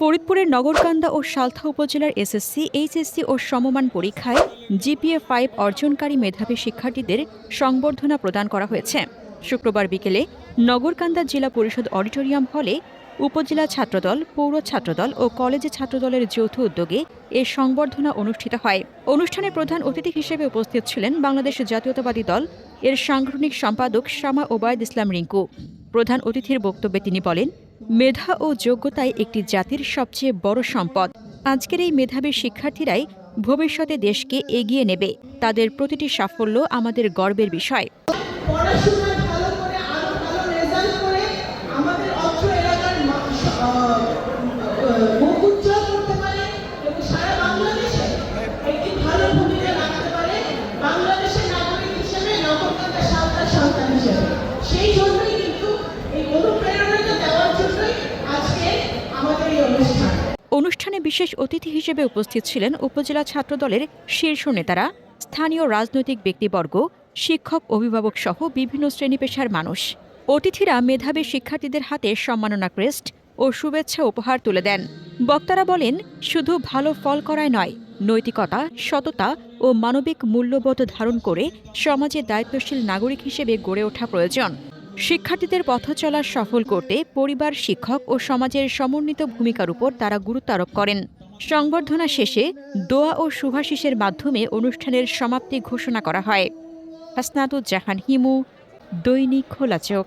ফরিদপুরের নগরকান্দা ও সালথা উপজেলার SSC, HSC ও সমমান পরীক্ষায় জিপিএ ফাইভ অর্জনকারী মেধাবী শিক্ষার্থীদের সংবর্ধনা প্রদান করা হয়েছে। শুক্রবার বিকেলে নগরকান্দা জেলা পরিষদ অডিটোরিয়াম হলে উপজেলা ছাত্রদল, পৌর ছাত্রদল ও কলেজে ছাত্রদলের যৌথ উদ্যোগে এ সংবর্ধনা অনুষ্ঠিত হয়। অনুষ্ঠানে প্রধান অতিথি হিসেবে উপস্থিত ছিলেন বাংলাদেশ জাতীয়তাবাদী দল এর সাংগঠনিক সম্পাদক শামা ওবায়দ ইসলাম রিঙ্কু। প্রধান অতিথির বক্তব্যে তিনি বলেন মেধা ও যোগ্যতাই একটি জাতির সবচেয়ে বড় সম্পদ। আজকের এই মেধাবী শিক্ষার্থীরাই ভবিষ্যতে দেশকে এগিয়ে নেবে। তাদের প্রতিটি সাফল্য আমাদের গর্বের বিষয়। অনুষ্ঠান বিশেষ অতিথি হিসেবে উপস্থিত ছিলেন উপজেলা ছাত্রদলের শীর্ষ নেতারা, স্থানীয় রাজনৈতিক ব্যক্তিবর্গ, শিক্ষক, অভিভাবক সহ বিভিন্ন শ্রেণি পেশার মানুষ। অতিথিরা মেধাবী শিক্ষার্থীদের হাতে সম্মাননা ক্রেস্ট ও শুভেচ্ছা উপহার তুলে দেন। বক্তারা বলেন, শুধু ভালো ফল করায় নয়, নৈতিকতা, সততা ও মানবিক মূল্যবোধ ধারণ করে সমাজে দায়িত্বশীল নাগরিক হিসেবে গড়ে ওঠা প্রয়োজন। শিক্ষার্থীদের পথ চলা সফল করতে পরিবার, শিক্ষক ও সমাজের সমন্বিত ভূমিকার উপর তারা গুরুত্ব আরোপ করেন। সংবর্ধনা শেষে দোয়া ও শুভাশিসের মাধ্যমে অনুষ্ঠানের সমাপ্তি ঘোষণা করা হয়। হাসনাদুজ্জাহান হিমু, দৈনিক খোলা চোখ।